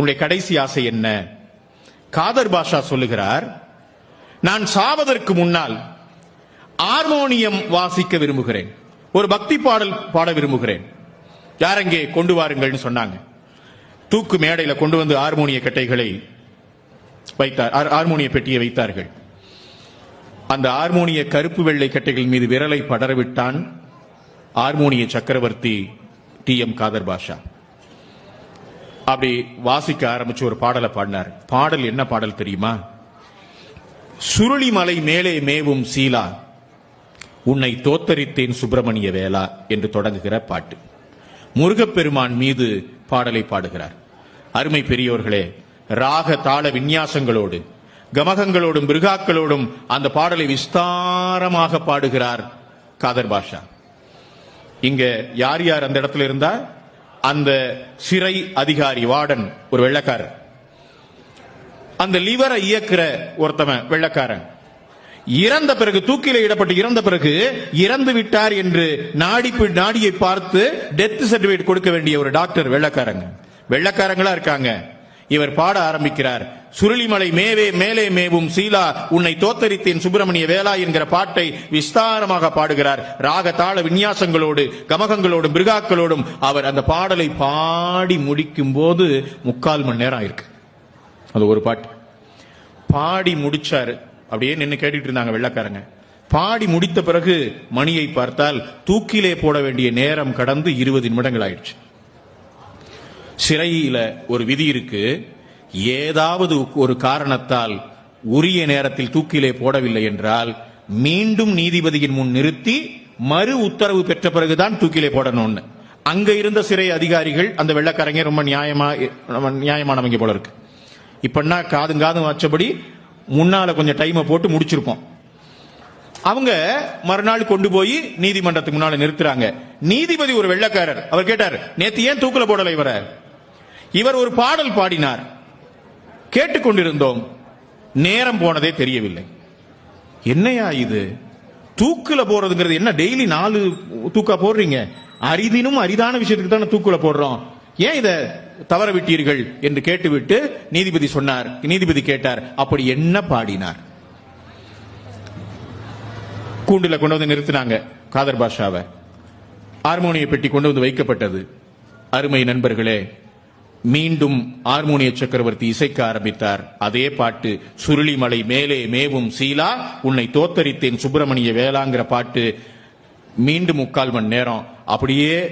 உன்னுடைய கடைசி ஆசை என்ன? காதர் பாஷா சொல்லுகிறார் நான் சாவதற்கு முன்னால் ஹார்மோனியம் வாசிக்க விரும்புகிறேன். ஒரு பக்தி பாடல் பாட விரும்புகிறேன். யார் கொண்டு வாருங்கள்னு சொன்னாங்க. தூக்கு மேடையில கொண்டு வந்து ஹார்மோனிய கட்டைகளை வைத்தார் ஹார்- ஹார்மோனிய பெட்டியை வைத்தார்கள். அந்த ஹார்மோனிய கருப்பு வெள்ளை கட்டைகள் மீது விரலை படரவிட்டான் ஹார்மோனிய சக்கரவர்த்தி டி எம் காதர் பாஷா. அப்படி வாசிக்க ஆரம்பிச்சு ஒரு பாடலை பாடினார். பாடல் என்ன பாடல் தெரியுமா? சுருளிமலை மேலே மேவும் சீலா உன்னை தோத்தரித்தேன் சுப்பிரமணிய வேளா என்று தொடங்குகிற பாட்டு. முருகப்பெருமான் மீது பாடலை பாடுகிறார். அருமை பெரியோர்களே ராக தாள விநியாசங்களோடு கமகங்களோடும் மிருகாக்களோடும் அந்த பாடலை விஸ்தாரமாக பாடுகிறார் காதர் பாஷா. இங்க யார் யார் அந்த இடத்துல இருந்தா? அந்த சிறை அதிகாரி வார்டன் ஒரு வெள்ளக்காரர். அந்த லிவரை இயக்குற ஒருத்தவன் வெள்ளக்காரன். இறந்த பிறகு தூக்கில இடப்பட்டு இறந்த பிறகு இறந்து விட்டார் என்று நாடி நாடியை பார்த்து டெத் சர்டிபிகேட் கொடுக்க வேண்டிய ஒரு டாக்டர் வெள்ளக்காரங்க. வெள்ளக்காரங்களா இருக்காங்க. இவர் பாட ஆரம்பிக்கிறார். சுருளிமலை மேவே மேலே மேவும் சீலா உன்னை தோத்தரித்தேன் சுப்பிரமணிய வேளா என்கிற பாட்டை விஸ்தாரமாக பாடுகிறார். ராக தாள விநியாசங்களோடு கமகங்களோடும் மிருகாக்களோடும் அவர் அந்த பாடலை பாடி முடிக்கும் போது முக்கால் மணி நேரம் ஆயிருக்கு. அது ஒரு பாட்டு. பாடி முடிச்சாரு. அப்படியே நின்று கேட்டுட்டு இருந்தாங்க வெள்ளக்காரங்க. பாடி முடித்த பிறகு மணியை பார்த்தால் தூக்கிலே போட வேண்டிய நேரம் கடந்து இருபது நிமிடங்கள் ஆயிடுச்சு. சிறையில ஒரு விதி இருக்கு. ஏதாவது ஒரு காரணத்தால் உரிய நேரத்தில் தூக்கிலே போடவில்லை என்றால் மீண்டும் நீதிபதியின் முன் நிறுத்தி மறு உத்தரவு பெற்ற பிறகுதான் தூக்கிலே போடணும்னு. அங்க இருந்த சிறை அதிகாரிகள் அந்த வெள்ளக்காரங்க ரொம்ப நியாயமா நியாயமானவங்க போல இருக்கு. இப்பன்னா காதும் காதும் வச்சபடி முன்னால கொஞ்சம் டைமை போட்டு முடிச்சிருப்போம். அவங்க மறுநாள் கொண்டு போய் நீதிமன்றத்துக்கு முன்னால நிறுத்துறாங்க. நீதிபதி ஒரு வெள்ளக்காரர். அவர் கேட்டார் நேத்து ஏன் தூக்குல போடல இவரை? இவர் ஒரு பாடல் பாடினார். கேட்டுக்கொண்டிருந்தோம். நேரம் போனதே தெரியவில்லை. என்னையா இது? தூக்குல போறதுங்கிறது என்ன? டெய்லி நாலு தூக்கா போடுறீங்க? அரிதினும் அரிதான விஷயத்துக்கு தானே தூக்குல போடுறோம். ஏன் இதை தவற விட்டீர்கள் என்று கேட்டுவிட்டு நீதிபதி சொன்னார். நீதிபதி கேட்டார். அப்படி என்ன பாடினார்? கூண்டுல கொண்டு வந்து நிறுத்தினாங்க காதர் பாஷாவை. ஹார்மோனிய பெட்டி கொண்டு வந்து வைக்கப்பட்டது. அருமை நண்பர்களே மீண்டும் ஆர்மோனிய சக்கரவர்த்தி இசைக்க ஆரம்பித்தார். அதே பாட்டு சுருளிமலை மேலே மேவும் சீலா உன்னை தோத்தரித்தேன் சுப்பிரமணிய வேளாங்கிற பாட்டு மீண்டும் முக்கால் மணி நேரம். அப்படியே